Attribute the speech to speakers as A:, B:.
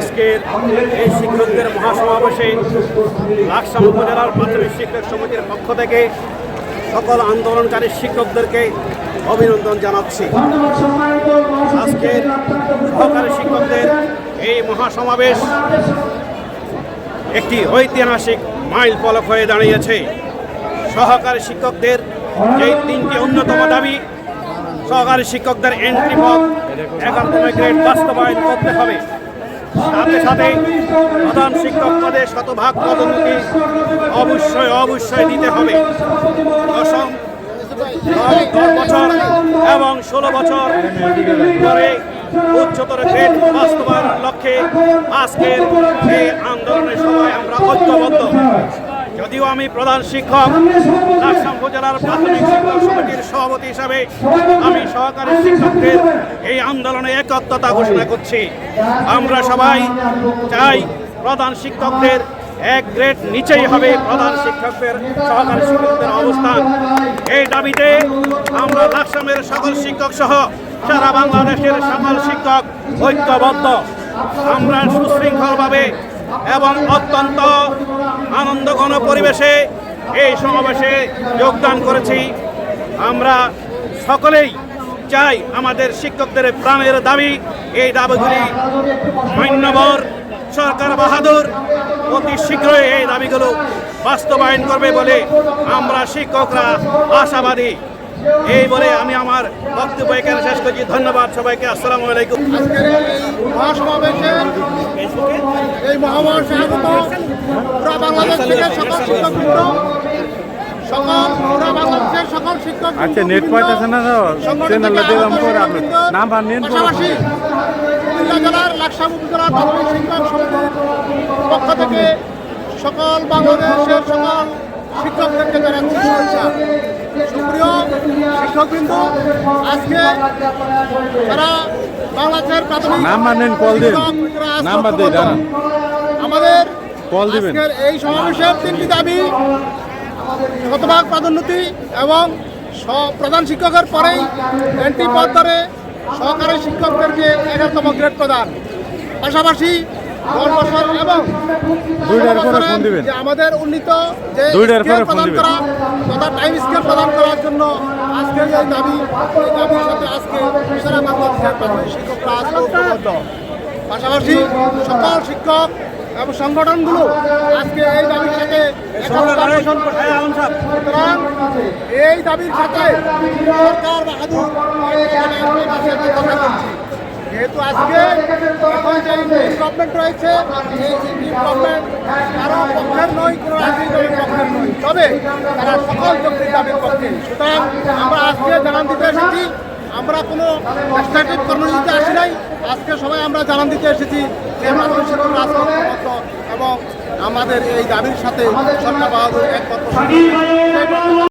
A: আজকের এই শিক্ষকদের মহাসমাবেশে লাকসাম উপজেলার প্রাথমিক শিক্ষক সমিতির পক্ষ থেকে সকল আন্দোলনকারী শিক্ষকদেরকে অভিনন্দন জানাচ্ছি। আজকের সহকারী শিক্ষকদের এই মহাসমাবেশ একটি ঐতিহাসিক মাইল পলক হয়ে দাঁড়িয়েছে। সহকারী শিক্ষকদের যে তিনটি অন্যতম দাবি, সহকারী শিক্ষকদের এন্ট্রি পথ এগারোতম গ্রেড বাস্তবায়ন করতে হবে। সাথে সাথে প্রধান শিক্ষক পদে শতভাগ পদোন্নতি অবশ্যই অবশ্যই দিতে হবে। দশম, দশ দশ বছর এবং ষোলো বছর ধরে উচ্চতর গ্রেড বাস্তবায়নের লক্ষ্যে আজকের এই আন্দোলনের সময় আমরা ঐক্যবদ্ধ। যদিও আমি প্রধান শিক্ষক লাকসাম উপজেলার প্রাথমিক শিক্ষক সমিতির সভাপতি হিসাবে আমি সহকারী শিক্ষকদের এই আন্দোলনে একত্রতা ঘোষণা করছি। আমরা সবাই চাই প্রধান শিক্ষকদের এক গ্রেড নিচেই হবে প্রধান শিক্ষকদের সহকারী শিক্ষকদের অবস্থান। এই দাবিতে আমরা লাকসামের সকল শিক্ষক সহ সারা বাংলাদেশের সকল শিক্ষক ঐক্যবদ্ধ। আমরা সুশৃঙ্খলভাবে এবং অত্যন্ত আনন্দঘন পরিবেশে এই সমাবেশে যোগদান করেছি। আমরা সকলেই চাই আমাদের শিক্ষকদের প্রাণের দাবি, এই দাবিগুলি মান্যবর, সরকার বাহাদুর অতি শীঘ্রই এই দাবিগুলো বাস্তবায়ন করবে বলে আমরা শিক্ষকরা আশাবাদী। এই বলে আমি আমার বক্তব্য এখানে শেষ করছি। ধন্যবাদ সবাইকে। আসসালামু আলাইকুম।
B: আজকের এই মহাসমাবেশে এই মহামাসে আগত পুরা বাংলাদেশ থেকে সকল শিক্ষকবৃন্দ সকল পুরা বাংলাদেশের সকল শিক্ষক
C: আচ্ছা নেট পাইতেছে না তো? চ্যানেলটা দিলাম করে আপনি নাম্বার নিন
B: পাশাপাশি কুমিল্লা জেলার লাকসাম উপজেলার প্রাথমিক শিক্ষক সমিতির পক্ষ থেকে সকল বাংলাদেশের সকল শিক্ষকদেরকে জানাচ্ছি। সুপ্রিয় শিক্ষকবৃন্দ আজকে তারা বাংলাদেশের প্রাথমিক
C: নাম্বার দিন।
B: আমাদের আজকের এই সমাবেশের তিনটি দাবি শতভাগ পদোন্নতি এবং প্রধান শিক্ষকের পরেই এন্ট্রি পদ ধরে সহকারী শিক্ষকদেরকে এগারোতম গ্রেড প্রদান। পাশাপাশি দশ বছর এবং
C: দুইটার পরে ফোন দিবেন।
B: যে আমাদের উন্নীত যে
C: দুইটার পরে ফোন দিবেন।
B: তথা টাইম স্কেল প্রদান করার জন্য আজকের এই দাবি এই দাবির সাথে আজকে সারা বাংলাদেশের প্রাথমিক শিক্ষকরা আজকে ঐক্যবদ্ধ পাশাপাশি সকল শিক্ষক এবং সংগঠনগুলো আজকে এই দাবির সাথে সুতরাং এই দাবির সাথে সরকার বাহাদুর যেহেতু আজকে গভর্নমেন্ট রয়েছে গভর্নমেন্ট কারও পক্ষের নয়, কোনো রাজনৈতিক দলের পক্ষের নয়। তবে তারা সকল যৌক্তিক দাবির পক্ষে। সুতরাং আমরা আজকে জানান দিতে এসেছি, আমরা কোনো এক্সট্রাটিভ কর্মসূচিতে আসি নাই। আজকে সবাই আমরা জানান দিতে এসেছি যে এবং আমাদের এই দাবির সাথে সরকার বাহাদুর এক